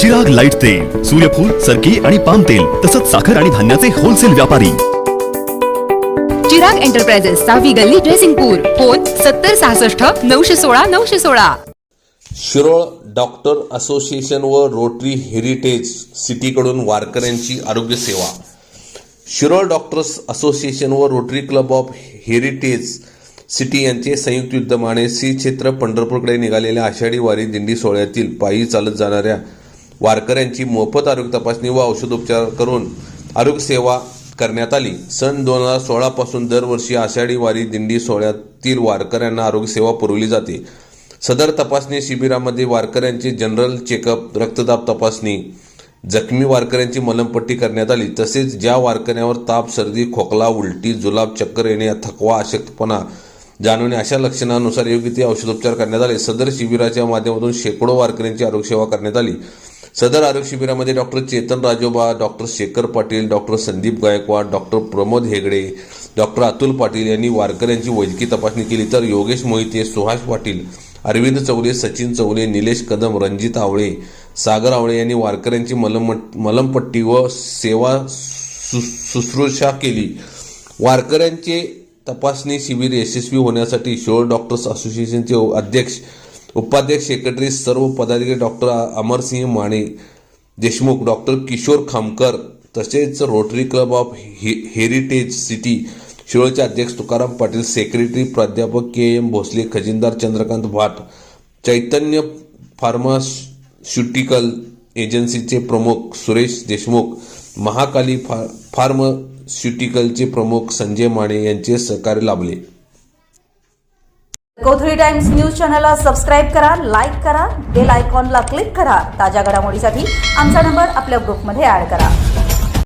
Chirag light तेल सूर्यफूल सरकी आणि पाम तेल तसंच साखर आणि धान्याचे होलसेल व्यापारी. चिराग एंटरप्राइजेस सहावी गल्ली ड्रेसिंगपूर फोन सत्तर सहासष्ट नऊशे सोळा नऊशे सोळा. शिरोळ डॉक्टर असोसिएशन व रोटरी हेरिटेज सिटीकडून वारकऱ्यांची आरोग्य सेवा. शिरोळ डॉक्टर्स असोसिएशन व rotary club of heritage city यांचे संयुक्त युद्धमाने सी क्षेत्र पंढरपूरकडे निघालेल्या आषाढी वारी दिंडी सोहळ्यातील पायी चालत जाणाऱ्या वारकऱ्यांची मोफत आरोग्य तपासणी व औषधोपचार करून आरोग्य सेवा करण्यात आली. सन दोन हजार सोळापासून दरवर्षी आषाढी वारी दिंडी सोहळ्यातील वारकऱ्यांना आरोग्य सेवा पुरवली जाते. सदर तपासणी शिबिरामध्ये वारकऱ्यांचे जनरल चेकअप रक्तदाब तपासणी जखमी वारकऱ्यांची मलमपट्टी करण्यात आली. तसेच ज्या वारकऱ्यांवर ताप सर्दी खोकला उलटी जुलाब चक्कर येणे थकवा अशक्तपणा जाणवणे अशा लक्षणानुसार योग्य ते औषधोपचार करण्यात आले. सदर शिबिराच्या माध्यमातून शेकडो वारकऱ्यांची आरोग्यसेवा करण्यात आली. सदर आरोग्य शिबिरामध्ये doctor Chetan Rajoba doctor Shekhar Patil doctor Sandeep Gaikwad doctor Pramod Hegde doctor Atul Patil यांनी वारकऱ्यांची वैद्यकीय तपासणी केली. तर योगेश मोहिते सुहास पाटील अरविंद चौले सचिन चौले निलेश कदम रणजित आवळे सागर आवळे यांनी वारकऱ्यांची मलम मलमपट्टी व सेवा सु शुश्रूषा केली. वारकऱ्यांचे तपासणी शिबिर यशस्वी होण्यासाठी शिरोळ डॉक्टर्स असोसिएशनचे अध्यक्ष उपाध्यक्ष सेक्रेटरी सर्व पदाधिकारी डॉक्टर अमरसिंह माने देशमुख डॉक्टर किशोर खामकर तसेच रोटरी क्लब ऑफ हे हेरिटेज सिटी शिरोळचे अध्यक्ष तुकाराम पाटील सेक्रेटरी प्राध्यापक के एम भोसले खजिनदार चंद्रकांत भाट चैतन्य फार्मास्युटिकल एजन्सीचे प्रमुख सुरेश देशमुख महाकाली फा फार्मास्युटिकलचे प्रमुख संजय माने यांचे सहकार्य लाभले. कोथळी टाइम्स न्यूज चॅनलला सबस्क्राईब करा लाईक करा बेल आयकॉनला क्लिक करा. ताज्या घडामोडीसाठी आमचा नंबर आपल्या ग्रुपमध्ये ऍड करा.